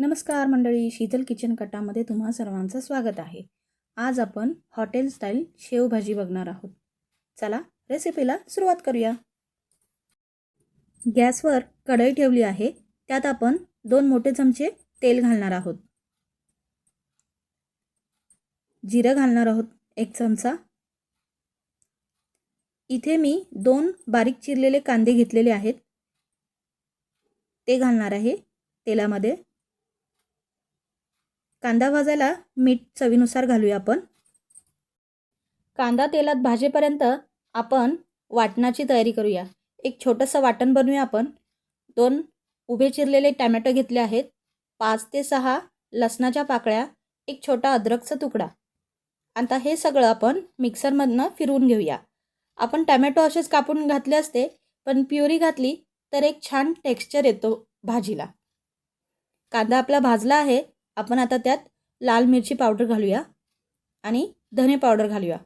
नमस्कार मंडळी शीतल किचन कटामध्ये तुम्हा सर्वांचं स्वागत आहे. आज आपण हॉटेल स्टाईल शेवभाजी बघणार आहोत. चला रेसिपीला सुरुवात करूया. गॅसवर कढई ठेवली आहे त्यात आपण दोन मोठे चमचे तेल घालणार आहोत. जिरं घालणार आहोत एक चमचा. इथे मी दोन बारीक चिरलेले कांदे घेतलेले आहेत. ते घालणार आहे तेलामध्ये. कांदा भाजायला मीठ चवीनुसार घालूया आपण. कांदा तेलात भाजेपर्यंत आपण वाटणाची तयारी करूया. एक छोटंसं वाटण बनवूया आपण. दोन उभे चिरलेले टॅमॅटो घेतले आहेत. पाच ते सहा लसणाच्या पाकळ्या एक छोटा अद्रकचा तुकडा. आता हे सगळं आपण मिक्सरमधनं फिरवून घेऊया. आपण टॅमॅटो असेच कापून घातले असते पण प्युरी घातली तर एक छान टेक्स्चर येतो भाजीला. कांदा आपला भाजला आहे आपण आता त्यात लाल मिरची पावडर घालूया आणि धने पावडर घालूया.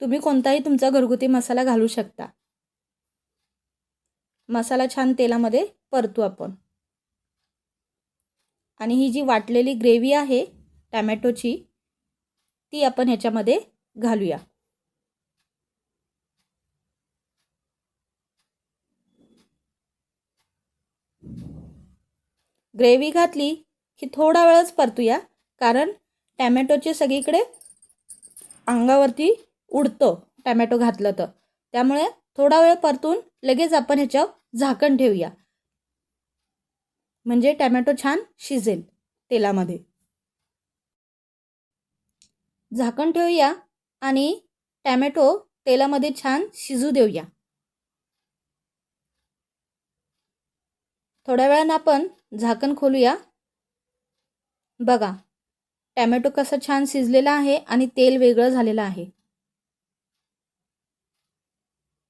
तुम्ही कोणताही तुमचा घरगुती मसाला घालू शकता. मसाला छान तेलामध्ये परतू आपण. आणि ही जी वाटलेली ग्रेव्ही आहे टॅमॅटोची ती आपण ह्याच्यामध्ये घालूया. ग्रेव्ही घातली की थोडा वेळच परतूया कारण टॅमॅटोचे सगळीकडे अंगावरती उडतो टॅमॅटो घातलं तर. त्यामुळे थोडा वेळ परतून लगेच आपण ह्याच्यावर झाकण ठेवूया. म्हणजे टॅमॅटो छान शिजेल तेलामध्ये. झाकण ठेवूया आणि टॅमॅटो तेलामध्ये छान शिजू देऊया. थोड्या वेळानं आपण झाकण खोलूया. बघा टॅमॅटो कसं छान शिजलेला आहे आणि तेल वेगळं झालेलं आहे.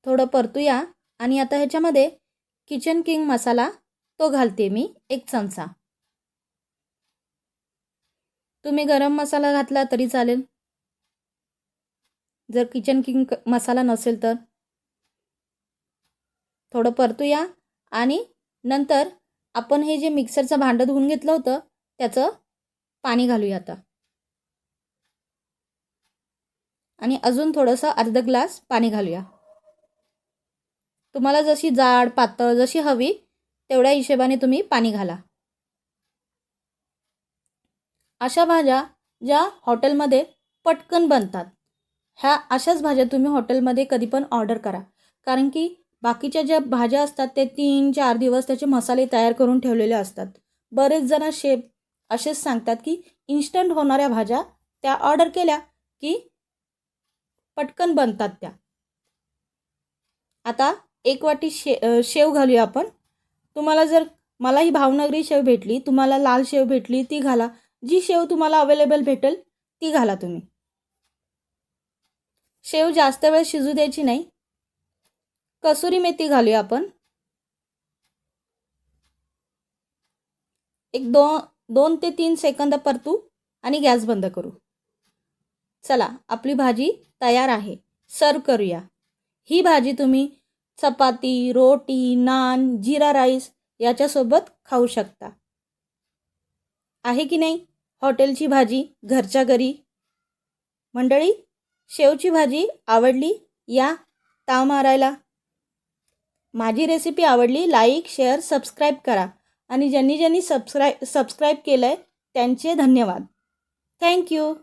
थोडं परतूया आणि आता ह्याच्यामध्ये किचन किंग मसाला तो घालते मी एक चमचा. तुम्ही गरम मसाला घातला तरी चालेल. जर किचन किंग मसाला नसेल तर. थोडं परतूया आणि नंतर आपण हे जे मिक्सरचं भांडं धुवून घेतलं होतं त्याचं पाणी घालूया आता. आणि अजून थोडंसं अर्ध ग्लास पाणी घालूया. तुम्हाला जशी जाड पातळ जशी हवी तेवढ्या हिशेबाने तुम्ही पाणी घाला. अशा भाज्या ज्या हॉटेलमध्ये पटकन बनतात. ह्या अशाच भाज्या तुम्ही हॉटेलमध्ये कधी पण ऑर्डर करा. कारण की बाकीच्या ज्या भाज्या असतात ते तीन चार दिवस त्याचे मसाले तयार करून ठेवलेले असतात. बरेच जण शेप असेच सांगतात की इन्स्टंट होणाऱ्या भाज्या त्या ऑर्डर केल्या की पटकन बनतात त्या. आता एक वाटी शे शेव घालूया आपण. तुम्हाला जर मला ही भावनगरी शेव भेटली तुम्हाला लाल शेव भेटली ती घाला. जी शेव तुम्हाला अवेलेबल भेटेल ती घाला तुम्ही. शेव जास्त वेळ शिजू द्यायची नाही. कसुरी मेथी घालूया आपण. एक दोन दोन ते तीन सेकंद परतू आणि गॅस बंद करू. चला आपली भाजी तयार आहे. सर्व करूया. ही भाजी तुम्ही चपाती रोटी नान जिरा राईस याच्यासोबत खाऊ शकता. आहे की नाही? हॉटेलची भाजी घरच्या घरी. मंडळी शेवची भाजी आवडली या? ताव मारायला. माझी रेसिपी आवडली लाईक शेअर सबस्क्राईब करा. आणि ज्यांनी ज्यांनी सबस्क्राय सबस्क्राईब केलं आहे त्यांचे धन्यवाद. थँक्यू